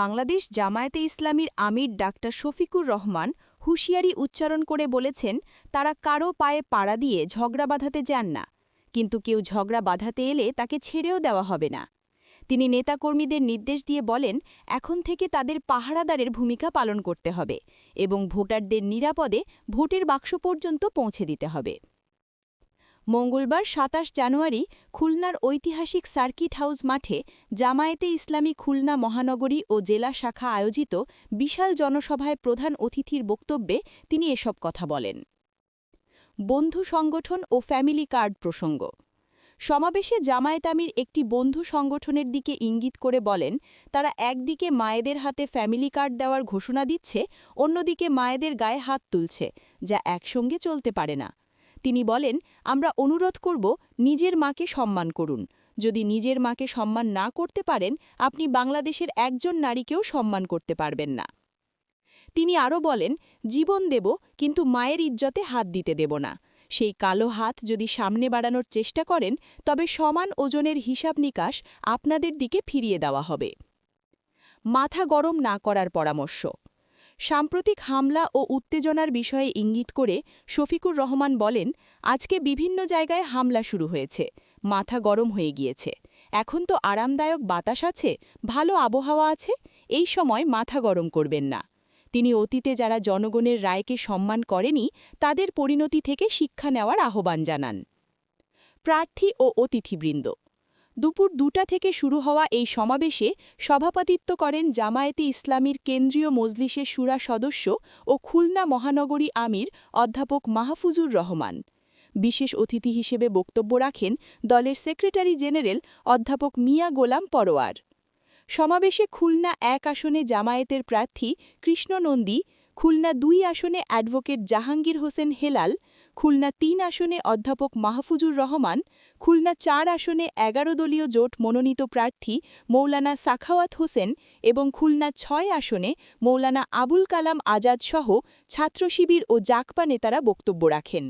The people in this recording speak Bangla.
বাংলাদেশ জামায়াতে ইসলামীর আমির ডাক্তার শফিকুর রহমান হুঁশিয়ারি উচ্চারণ করে বলেছেন, তারা কারও পায়ে পাড়া দিয়ে ঝগড়া বাঁধাতে যান না, কিন্তু কেউ ঝগড়া বাঁধাতে এলে তাকে ছেড়েও দেওয়া হবে না। তিনি নেতাকর্মীদের নির্দেশ দিয়ে বলেন, এখন থেকে তাদের পাহারাদারের ভূমিকা পালন করতে হবে এবং ভোটারদের নিরাপদে ভোটের বাক্স পর্যন্ত পৌঁছে দিতে হবে। মঙ্গলবার সাতাশ জানুয়ারি খুলনার ঐতিহাসিক সার্কিট হাউস মাঠে জামায়েতে ইসলামী খুলনা মহানগরী ও জেলা শাখা আয়োজিত বিশাল জনসভায় প্রধান অতিথির বক্তব্যে তিনি এসব কথা বলেন। বন্ধু সংগঠন ও ফ্যামিলি কার্ড প্রসঙ্গ। সমাবেশে জামায়াত আমির একটি বন্ধু সংগঠনের দিকে ইঙ্গিত করে বলেন, তারা একদিকে মায়েদের হাতে ফ্যামিলি কার্ড দেওয়ার ঘোষণা দিচ্ছে, অন্যদিকে মায়েদের গায়ে হাত তুলছে, যা একসঙ্গে চলতে পারে না। তিনি বলেন, আমরা অনুরোধ করব নিজের মাকে সম্মান করুন। যদি নিজের মাকে সম্মান না করতে পারেন, আপনি বাংলাদেশের একজন নারীকেও সম্মান করতে পারবেন না। তিনি আরও বলেন, জীবন দেব, কিন্তু মায়ের ইজ্জতে হাত দিতে দেব না। সেই কালো হাত যদি সামনে বাড়ানোর চেষ্টা করেন, তবে সমান ওজনের হিসাব নিকাশ আপনাদের দিকে ফিরিয়ে দেওয়া হবে। মাথা গরম না করার পরামর্শ। সাম্প্রতিক হামলা ও উত্তেজনার বিষয়ে ইঙ্গিত করে শফিকুর রহমান বলেন, আজকে বিভিন্ন জায়গায় হামলা শুরু হয়েছে, মাথা গরম হয়ে গিয়েছে। এখন তো আরামদায়ক বাতাস আছে, ভালো আবহাওয়া আছে, এই সময় মাথা গরম করবেন না। তিনি অতীতে যারা জনগণের রায়কে সম্মান করেনি, তাদের পরিণতি থেকে শিক্ষা নেওয়ার আহ্বান জানান। প্রার্থী ও অতিথিবৃন্দ দুপুর দুটা থেকে শুরু হওয়া এই সমাবেশে সভাপতিত্ব করেন জামায়াতে ইসলামীর কেন্দ্রীয় মজলিসের সুরা সদস্য ও খুলনা মহানগরী আমির অধ্যাপক মাহফুজুর রহমান। বিশেষ অতিথি হিসেবে বক্তব্য রাখেন দলের সেক্রেটারি জেনারেল অধ্যাপক মিয়া গোলাম পরোয়ার। সমাবেশে খুলনা এক আসনে জামায়াতের প্রার্থী কৃষ্ণ নন্দী খুলনা দুই আসনে অ্যাডভোকেট জাহাঙ্গীর হোসেন হেলাল খুলনা তিন আসনে অধ্যাপক মাহফুজুর রহমান, খুলনা চার আসনে এগারো দলীয় জোট মনোনীত প্রার্থী মৌলানা সাখাওয়াত হোসেন এবং খুলনা ছয় আসনে মৌলানা আবুল কালাম আজাদ সহ ছাত্র শিবির ও জাকপা নেতারা বক্তব্য রাখেন।